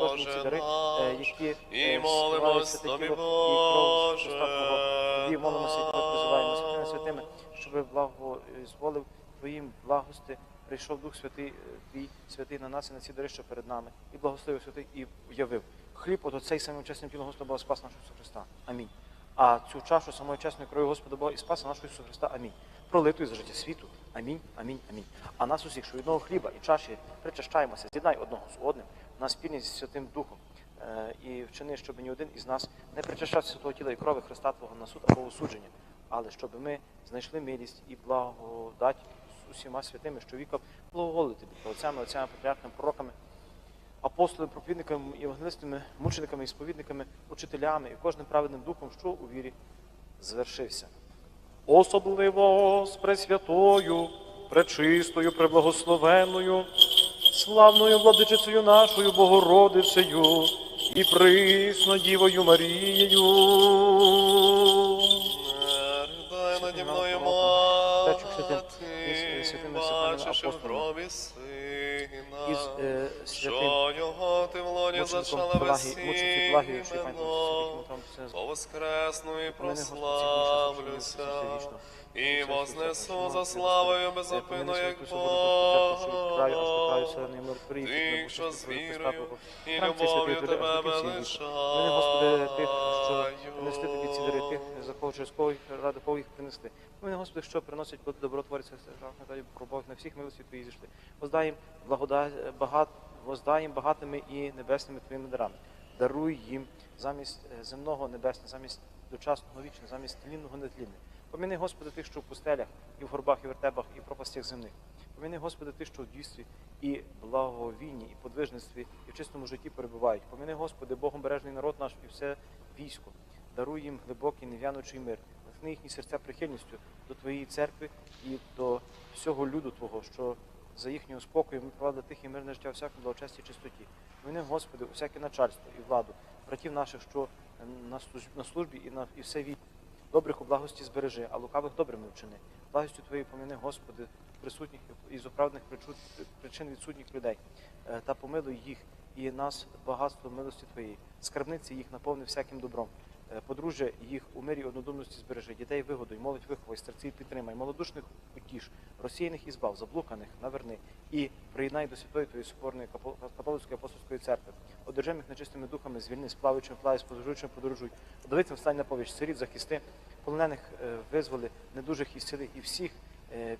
кожні ці дари, е, і е, молимось тобі, і Боже. Тобі молимося і тебе призиваємо святими святими, щоб благозволив Твоїм благости прийшов Дух Святий е, Твій, святий на нас і на ці дари, що перед нами, і благословив святий, і явив. Хліб от оцей самим чесним тілом Господа Бога спас нашого Ісуса Христа. Амінь. А цю чашу самої чесної крові Господа Бога і спаса нашого Ісуса Христа. Амінь. Пролитою за життя світу. Амінь, амінь, амінь. А нас усіх, що від одного хліба і чаші причащаємося, з'єднай одного з одним на спільність з Святим Духом. Е, І вчини, щоб ні один із нас не причащався святого тіла і крови Христа Твого на суд або осудження, але щоб ми знайшли милість і благодать з усіма святими, що віком благоволити тобі, отцями, отцями, патріархами, пророками, апостолами, проповідниками, євангелистами, мучениками і сповідниками, учителями і кожним праведним духом, що у вірі звершився. Особливо з Пресвятою, пречистою, преблагословенною, славною владичицею нашою Богородицею і присно Дівою Марією. Дай наді мною мати, Із е, святим мучеником зачала Пелагі, мучеником Пелагію, що пам'ятаємо, по воскресну і прославлюся, і вознесу за славою Господи, як Бога. вселеної мир Ти, приїхати, що з вірою і любов'ю тебе. Помини, Господи, тих, що принесли тобі ці дари, тих, за кого через кого ради кого їх принесли. Помини, Господи, що приносять добротворця, сержантна пробов на всіх милості Твої зійшли. Воздай їм благодать, багат, воздай їм багатими і небесними Твоїми дарами. Даруй їм замість е, земного небесне, замість дочасного вічне, замість тлінного нетлінне. Поміни, Господи, тих, що в пустелях, і в горбах, і в вертебах, і в пропастях земних. Поміни, Господи, тих, що в дійстві і благовінні, і подвижництві, і в чистому житті перебувають. Поміни, Господи, Богом бережний народ наш і все військо. Даруй їм глибокий нев'янучий мир. Натхни їхні серця прихильністю до Твоєї церкви і до всього люду Твого, що за їхнього спокою ми провадили тихе і мирне життя всякому благочесті і чистоті. Поміни, Господи, усяке начальство і владу, братів наших, що е, на службі, і на і все віки. Добрих у благості збережи, а лукавих добрими вчини. Благостю Твоєю поміни, Господи, присутніх із оправданих причу- причин відсутніх людей, Е, та помилуй їх і нас багатство милості Твоєї. Скарбниці їх наповни всяким добром. Е, Подружжя їх у мирі однодумності збережи, дітей вигодуй, молодь виховай, старців підтримай, малодушних утіш, розсіяних і збав, заблуканих наверни, і приєднай до святої Твоєї соборної католицької апостольської церкви. Одержи їх нечистими духами, звільни, сплаваючим плаві, подорожуючим подорожуй. Подавицям встань на повіч, сиріт захисти, полонених е, визволи, недужих і сили, і всіх е,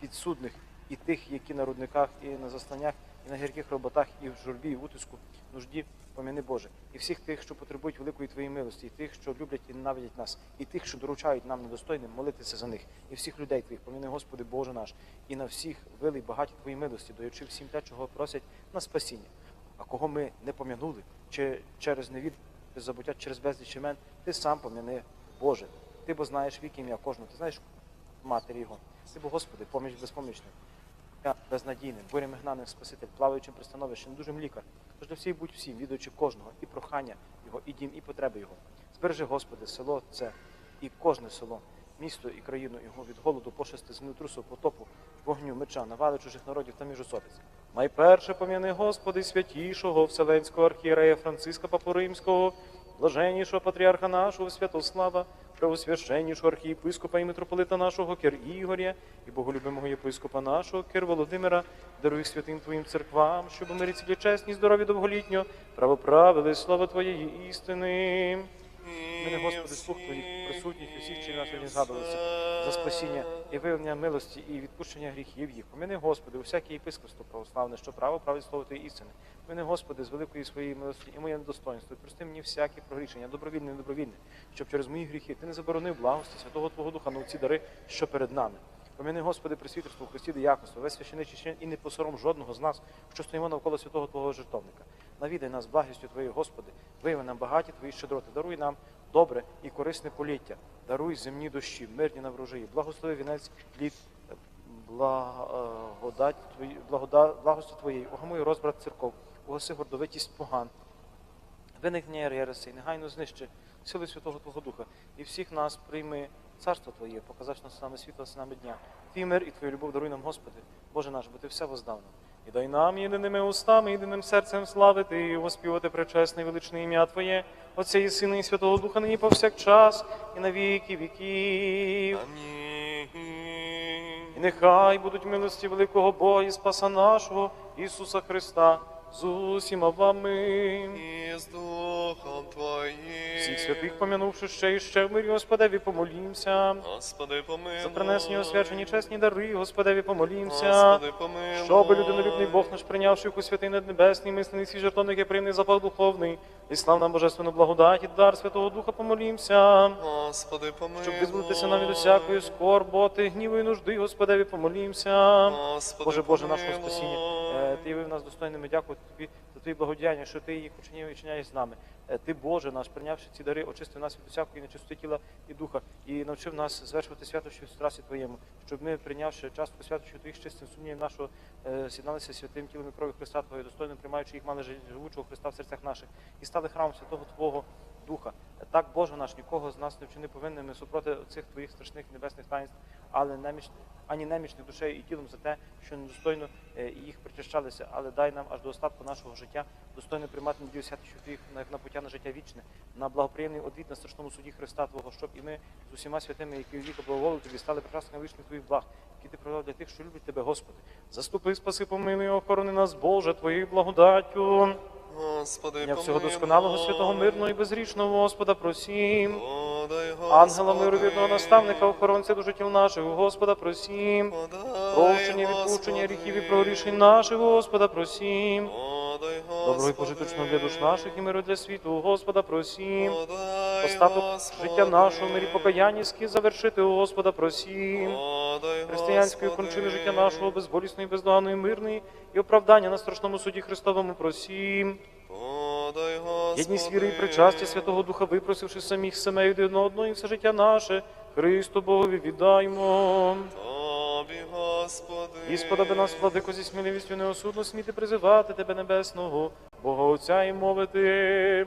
підсудних, і тих, які на рудниках, і на засланнях, і на гірких роботах, і в журбі, і в утиску, нужді, поміни Боже, і всіх тих, що потребують великої Твоєї милості, і тих, що люблять і ненавидять нас, і тих, що доручають нам недостойним молитися за них, і всіх людей Твоїх, поміни, Господи Боже наш, і на всіх вилий багаті Твої милості, даючи всім те, чого просять на спасіння. А кого ми не пом'янули, чи через невід, без забуття, через безліч імен, ти сам пом'яни, Боже. Ти бо знаєш вік ім'я кожного, ти знаєш матері його. Ти бо, Господи, поміч безпомічним. Безнадійним, бурями гнаним Спаситель, плаваючим пристановищем, недужим лікар. Тож до всіх будь всім, відуючи кожного, і прохання його, і дім, і потреби його. Збережи, Господи, село це і кожне село, місто і країну його від голоду, пошести, землетрусу, потопу, вогню, меча, навали чужих народів та міжособиць. Найперше пом'яни, Господи, святішого Вселенського архієрея Франциска Папу Римського, блаженнішого патріарха нашого Святослава, преосвященнішого архієпископа і митрополита нашого Кир Ігоря і боголюбимого єпископа нашого Кир Володимира, даруй святим Твоїм церквам, щоб у мирі цілі чесні, здорові довголітньо, правоправили слава Твоєї істини. Мене, Господи, слух Твоїх присутніх і всіх, чи нас сьогодні згадувалися за спасіння і виявлення милості і відпущення гріхів їх. Помини, Господи, усяке єпископство православне, що право править слово Твої істини. Помини, Господи, з великої своєї милості і моє недостоинство. Прости мені всякі прогрішення, добровільне недобровільне, щоб через мої гріхи Ти не заборонив благості Святого Твого Духа на ці дари, що перед нами. Поміни, Господи, присвітерство у Христі дияконство, весь священичий чин і не посором жодного з нас, що стоїмо навколо святого Твого жертовника. Навідай нас благістю Твоєю, Господи, вияви нам багаті Твої щедроти, даруй нам добре і корисне поліття, даруй земні дощі, мирні на врожаї, благослови вінець літ е, благодать Твої, благода, благості Твоєї, угамуй розбрат церков, угаси гордовитість поган, виникнення Єреси, негайно знищи сили Святого Твого Духа, і всіх нас прийми царство Твоє, показавши нас нами світло, нами дня. Твій мир і Твою любов даруй нам, Господи, Боже наш, бо Ти все воздав нам. І дай нам єдиними устами, єдиним серцем славити і воспівати пречесне і величне ім'я Твоє, Отця і Сина, і Святого Духа, нині повсякчас, і на віки віків. Амінь. І нехай будуть милості великого Бога і Спаса нашого, Ісуса Христа, з усіма вами. І з Духом Твоїм. Всіх святих помянувши ще і ще в мирі Господеві помолімся. Господи, помилуй. За принесені освячені чесні дари, Господеві помолімся. Господи, помилуй. Щоби людинолюбний Бог наш прийнявши у святий над небесний, мислений свій жертовник і приємний запах духовний, і слав нам божественну благодать і дар Святого Духа помолімся. Господи, помилуй. Щоб визволитися нам від усякої скорботи, гніву і нужди, Господеві помолімся. Господи, Боже, Боже нашого спасіння, е, Ти явив нас достойними, дякувати Тобі за Твої благодіяння, що Ти їх учинив і чиняєш з нами. Е, Ти, Боже наш, прийнявши ці дари, очистив нас від усякої нечистоти тіла і духа, і навчив нас звершувати святощі в страсі Твоєму, щоб ми, прийнявши частку святощі Твоїх чистим сумнів нашого, з'єдналися сідналися святим тілом і кров'ю Христа Твого, достойно приймаючи їх, мали живучого Христа в серцях наших, і стали храмом Святого Твого Духа. Так, Боже наш, нікого з нас не вчини повинними супроти цих Твоїх страшних небесних таїнств, але неміч, ані немічних душею і тілом за те, що недостойно е, їх причащалися, але дай нам аж до остатку нашого життя достойно приймати надію святощів Твоїх на, пуття на життя вічне, на благоприємний одвід на страшному суді Христа Твого, щоб і ми з усіма святими, які віка благоволили Тобі, стали прекрасними вишних Твоїх благ, які Ти провел для тих, що люблять Тебе, Господи. Заступи, спаси, помилуй, охорони нас, Боже, Твоєю благодаттю. Господи, Я всього досконалого, святого, мирного і безрічного Господа просім. Ангела миру, вірного наставника, охоронця до життів наших, Господа просім. Прощення, відпущення гріхів і прогрішень наших, Господа просім. Добро і Господи. пожиточного для душ наших і миру для світу, Господа просім. Остаток життя нашого мирі покаянські завершити, Господа просім. Християнської кончини життя нашого, безболісної, бездоганої, мирної і оправдання на страшному суді Христовому просім. Єдність віри і причастя Святого Духа, випросивши самих семей один одного і все життя наше, Христу Богові віддаймо. Тобі, Господи. І сподоби нас, владико, зі сміливістю неосудно сміти призивати Тебе Небесного, Бога Отця і мовити.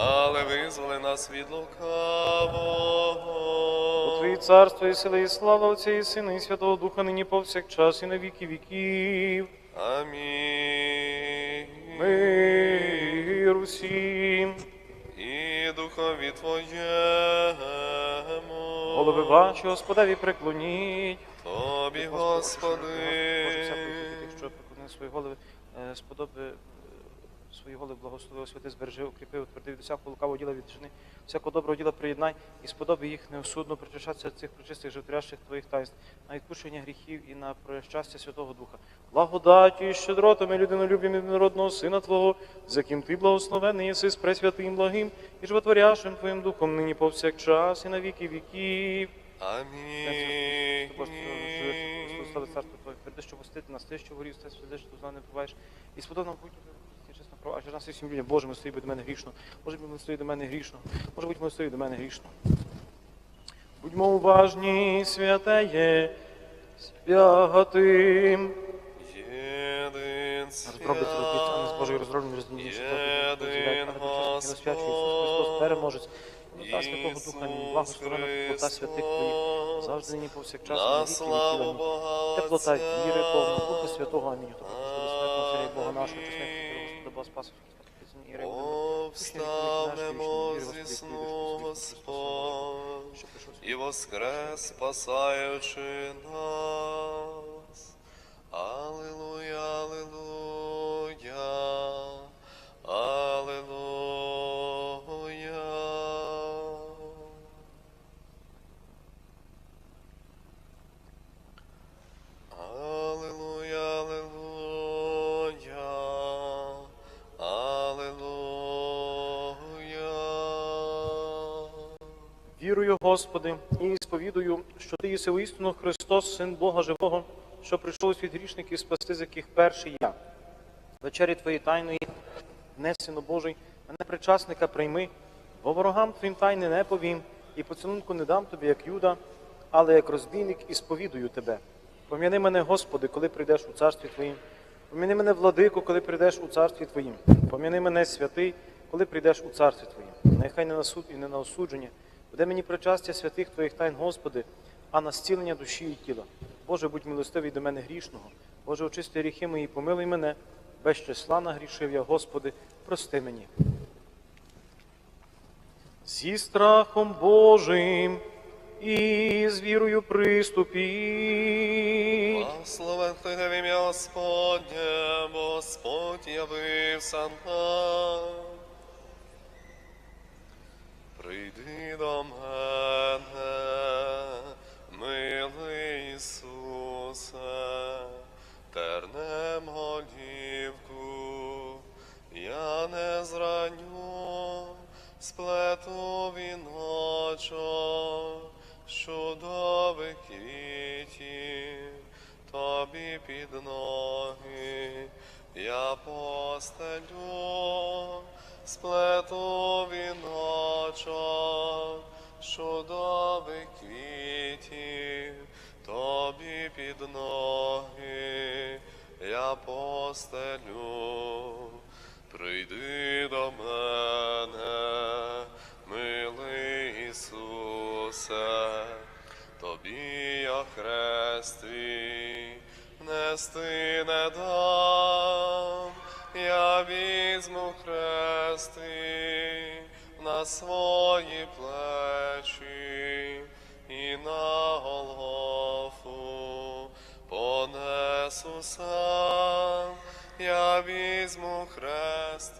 але визволи нас від лукавого. У Твої царство і сила, і слава Отця і Сина, і Святого Духа, нині повсякчас, і на віки віків. Амінь. Мир усім. І духові Твоєму. Голови ваші, Господеві, преклоніть. Тобі, Господи. всякої тих, що преклонили свої голови, е, сподоби свої голови благословив, святи збережи, укріпив, утвердив від всякого лукавого діла від жени, всякого доброго діла приєднай, і сподоби їх неосудно причащатися цих причистих животрящих твоїх таїнств, на відпущення гріхів і на прощастя Святого Духа. Благодаті і щедротами людинолюбім єдинородного Сина Твого, з яким ти благословений єси з пресвятим благим і животворящим Твоїм Духом нині повсякчас і на віки віків. Амінь. Слава царство Твоє, переди, що гостити нас, ти, що стесь, святи, що знав, не буваєш. І сподобно будь чесно нас всім людям, Боже, милостиві до мене грішно. Може, будь милостиві до мене грішно. Може, будь милостиві до мене грішно. Будьмо уважні, святеє, святим. Єдин Розробити робіться, а не з Божої розроблені розділені Єдин Ісус Христос, переможець. Та Святого Духа, благословена теплота святих Твоїх, завжди нині повсякчас, на на віки віків. Амінь. Теплота віри, повна Духа Святого. Амінь. Тобто, Господи, смертного Бога нашого, чесних Господа, Бога Повстанемо зі сну Господь, і воскрес, спасаючи нас. Аллилуйя, аллилуйя, Господи, і сповідую, що Ти єси воістину Христос, Син Бога Живого, що прийшов у світ грішників спасти, з яких перший я. вечері Твої тайної, не Сину Божий, мене причасника прийми, бо ворогам Твоїм тайни не повім, і поцілунку не дам тобі, як юда, але як розбійник і сповідую тебе. Пом'яни мене, Господи, коли прийдеш у царстві Твоїм. Пом'яни мене, владику, коли прийдеш у царстві Твоїм. Пом'яни мене, святий, коли прийдеш у царстві Твоїм. Нехай не на суд і не на осудження. Буде мені причастя святих Твоїх тайн, Господи, а на зцілення душі і тіла. Боже, будь милостивий до мене грішного. Боже, очисти гріхи мої, помилуй мене. Без числа нагрішив я, Господи, прости мені. Зі страхом Божим і з вірою приступіть. Ти в ім'я Господнє, Господь явився нам. Я постелю, сплету віночок, чудових квітів, тобі під ноги, я постелю. Прийди до мене, милий Ісусе, тобі я хрест твій нести не дам, я візьму хрести на свої плечі і на Голгофу понесу сам, я візьму хрест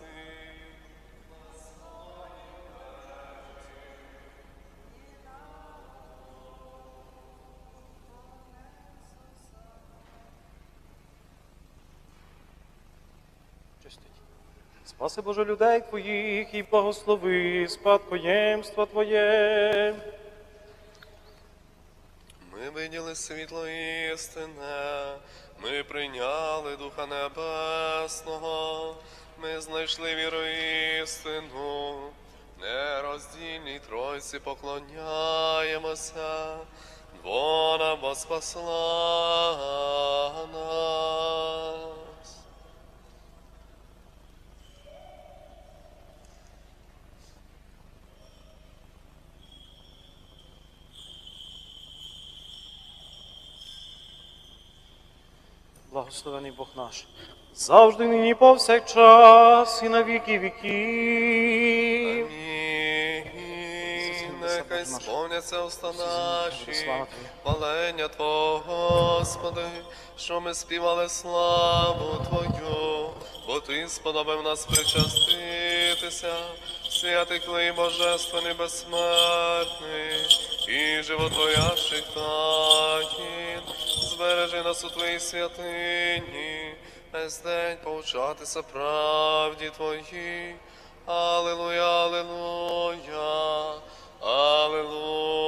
Спаси Боже людей Твоїх і благослови спадкоємство Твоє. Ми виділи світло істине, ми прийняли Духа Небесного, ми знайшли віру істину, нероздільній Тройці поклоняємося, вона бо спасла нас. Благословений Бог наш. Завжди нині повсякчас і на віки віків. Нехай сповняться уста наші, Палення Твого, Господи, що ми співали славу Твою, бо Ти сподобав нас причаститися, святий Божественний безсмертний, і животворящих таїн, збережи нас у Твоїй святині, весь день повчатися правді Твоїй. Аллилуйя, аллилуйя, аллилуйя.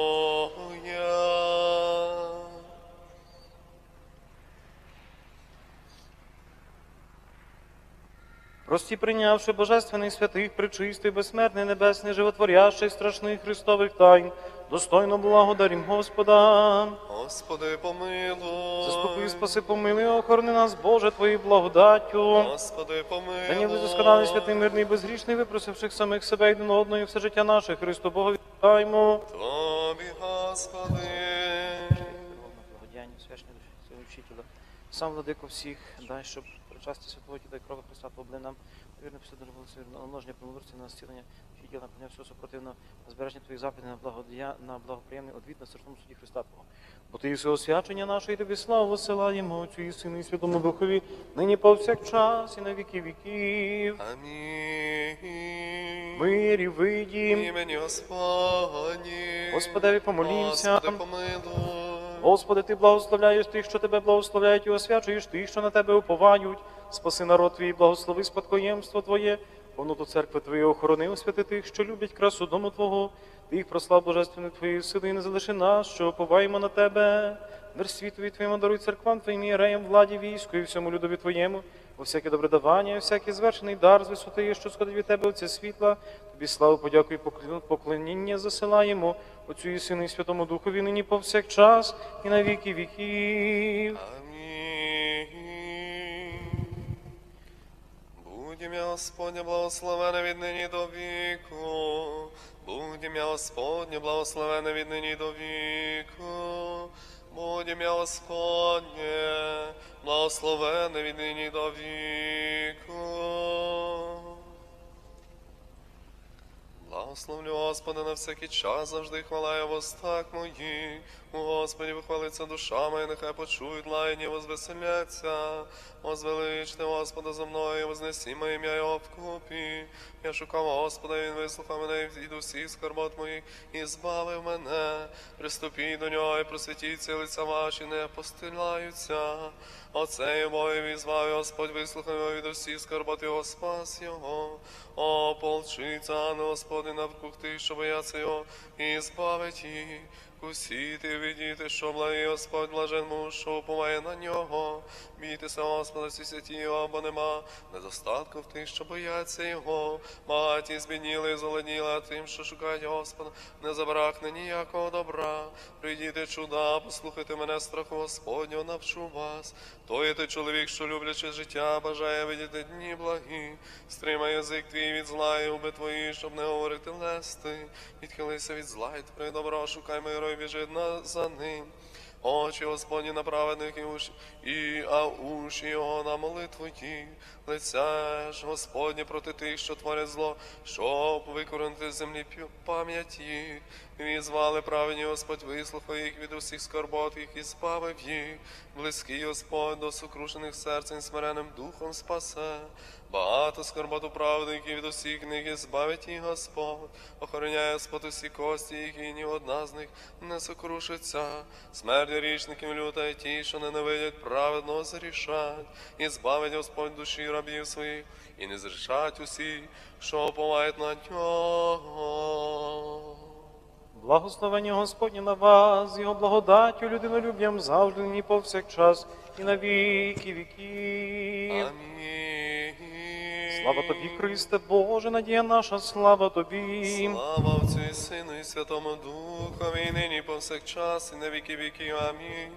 Прості прийнявши божественний святих, причистий, безсмертний, небесний, животворящий, страшних Христових тайн, достойно благодарім Господа. Господи, помилуй. Заспокій, спаси, помилуй, охорони нас, Боже, Твоєю благодаттю. Господи, помилуй. Та ніби досконалий, святий, мирний, безгрішний, випросивших самих себе і один одного, і все життя наше, Христу Богу вітаємо. Тобі, Господи. Благодіяння, священня вчителя. Сам владико всіх, дай, щоб причасті святого тіла і крови Христа побли нам, вірно благословення, на множення помилості, на зцілення, вчителя, на поняття всього супротивного, на збереження твоїх заповідей, на благодія, на благоприємний одвід на страшному суді Христа Твого. Бо ти єси освячення наше, і тобі славу посилаємо, Отцю і Сину і Святому Духові, нині повсякчас і на віки віків. Амінь. Мирі видім, Імені Господні. Господеві помолімся. Господи, помилуй. Господи, ти благословляєш тих, що тебе благословляють, і освячуєш тих, що на тебе уповають. Спаси народ твій, благослови спадкоємство Твоє, повноту церкви Твоєї охорони, освяти тих, що люблять красу дому Твого. Ти їх прослав Божественну Твої сили, і не залиши нас, що оповаємо на Тебе. Мир світові Твоєму даруй церквам Твоїм, іреям, владі, війську і всьому людові Твоєму, у всяке добродавання, всякий звершений дар з висоти, що сходить від тебе оце світла. Тобі славу, подяку і поклоніння засилаємо Отцю і Сину і Святому Духові нині повсякчас і на віки віків. Амінь. Будь ім'я Господнє благословене від нині до віку. Будь ім'я Господнє благословене від нині до віку. Будь ім'я Господнє благословене від нині до віку. Благословлю Господа на всякий час, завжди хвалаю в устах моїх. Господі вихвалиться душа моя, нехай почують лайні, возвеселяться. Возвеличте Господа за мною, вознесі моє ім'я Його вкупі. Я шукав Господа, Він вислухав мене і до всіх скарбот моїх, і збавив мене. Приступіть до нього і просвітіться лиця ваші, не постиляються. Оце Богові звав Господь, вислухав його від усіх скарбот його, спас його. О, полчиться, ангел Господи, навкруг тих, що бояться його, і збавить їх. Усіти, видіти, що благий Господь блажен муж, що уповає на нього. Бійтеся, Господа, всі святі або нема недостатку в тих, що бояться його. Маті збідніли, золеніли, а тим, що шукають Господа, не забракне ніякого добра. Прийдіте чуда, послухайте мене, страху Господнього, навчу вас. То є той чоловік, що люблячи життя, бажає видіти дні благі. Стримай язик твій від зла і уби твої, щоб не говорити лести. Відхилися від зла і твори добро, шукай миру і біжи за ним. Очі Господні на праведних і уші, і, а уші його на молитву ті. Лице ж Господнє проти тих, що творять зло, щоб викоренити землі п'ю- їх. Візвали праведні Господь, вислухав їх від усіх скорбот їх і збавив їх. Близький Господь до сокрушених серцем, смиренним духом спасе. Багато скорбот у праведників від усіх них і збавить їх Господь. Охороняє Господь усі кості їх, і ні одна з них не сокрушиться. Смерть річників люта, і ті, що ненавидять праведного, зарішать. І збавить Господь душі рабів своїх, і не зрішать усі, що оповають на нього. Благословення Господні на вас, його благодаттю, людинолюб'ям завжди нині повсякчас і на віки віків. Амінь. Слава тобі, Христе, Боже, надія наша, слава тобі. Слава Отцю і Сину і Святому Духові, і нині і повсякчас, і на віки віків. Амінь.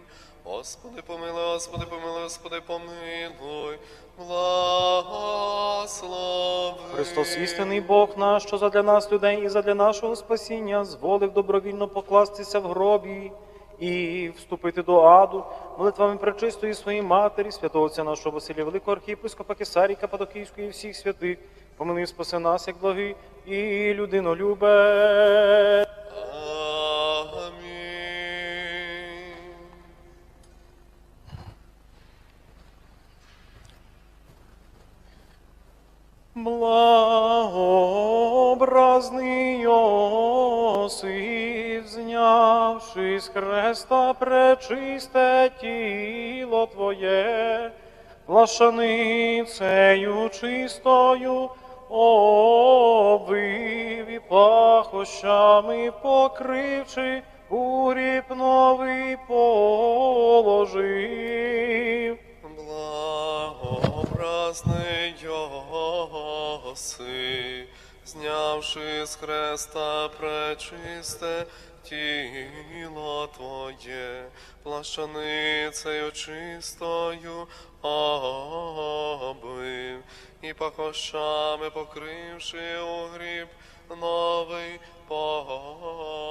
Господи, помилуй, Господи, помилуй, Господи, помилуй, благослови. Христос, істинний Бог наш, що задля нас, людей, і задля нашого спасіння, зволив добровільно покластися в гробі і вступити до аду, молитвами пречистої своєї матері, святого отця нашого Василія, великого архієпископа Кесарії, Кападокійської і всіх святих, помилуй спаси нас, як благий і людинолюбе. Амінь. Благообразний Йосиф, знявши хреста пречисте тіло Твоє, плашаницею чистою обвив і пахощами покривши, у гріб новий положив. Благообразний Йоси, знявши з хреста пречисте тіло Твоє, плащаницею чистою обив, і пахощами покривши у гріб новий положив.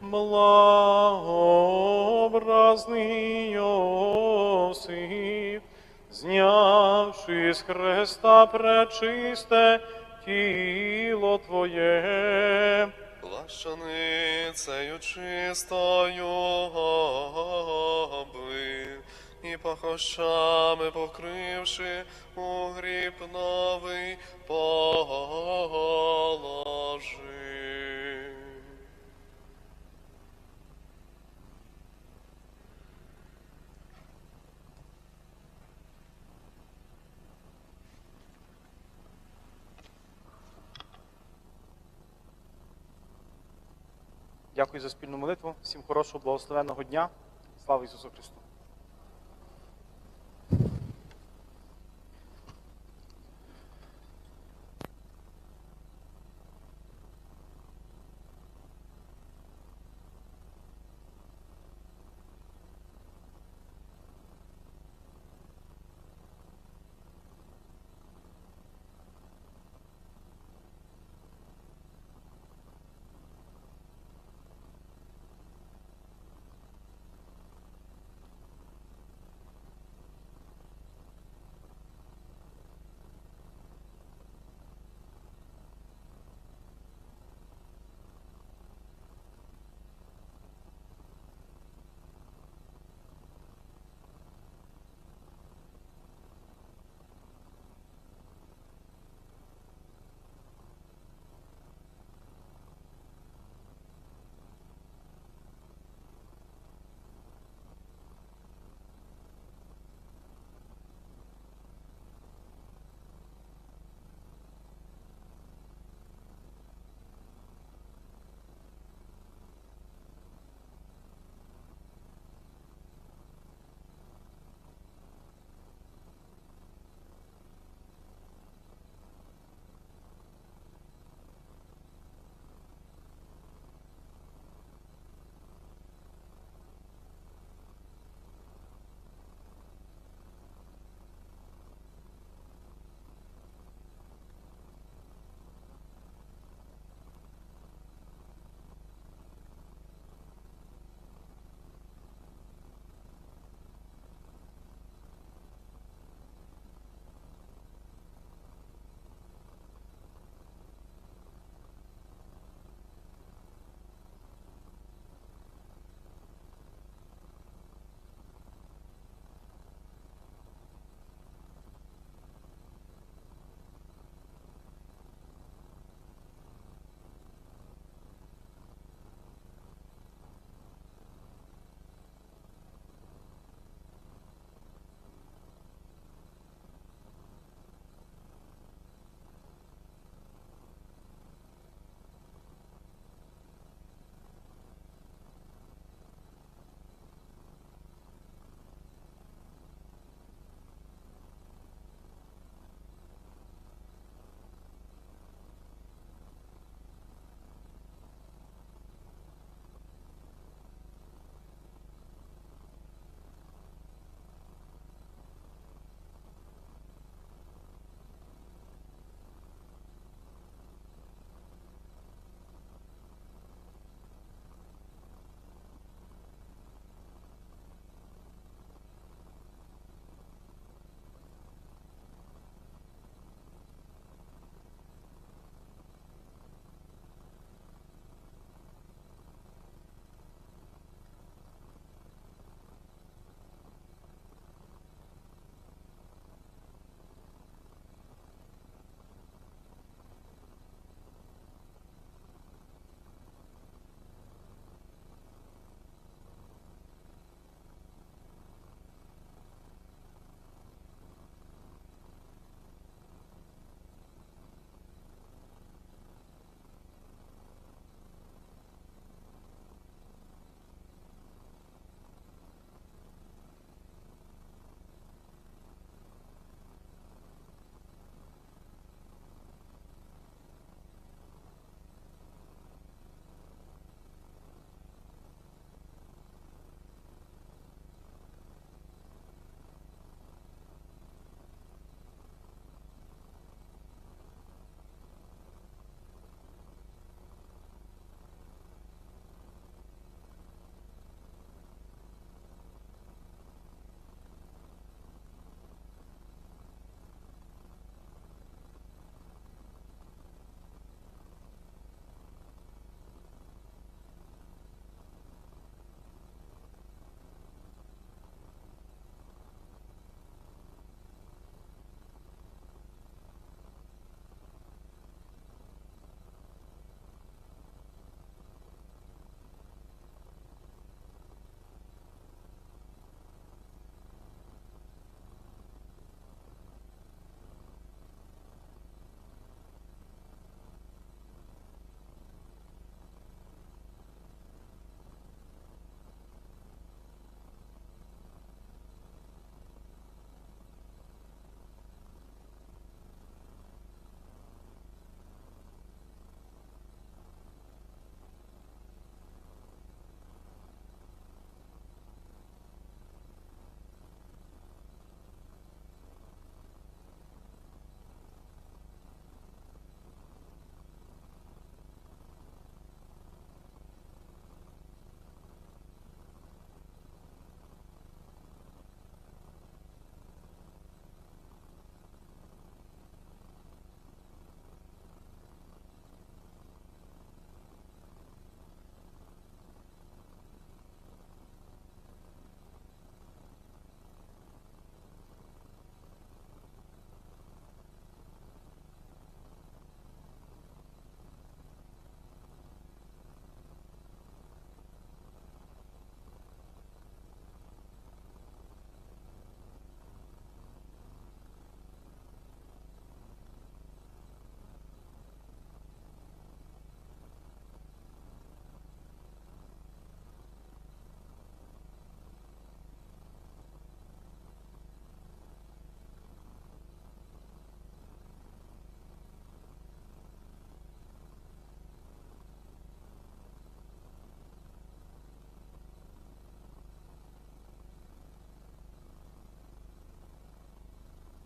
Благообразний Йосип, знявши з Христа пречисте тіло Твоє, Плащаницею чистою обив, і пахощами покривши у гріб новий положив. Дякую за спільну молитву. Всім хорошого, благословенного дня. Слава Ісусу Христу!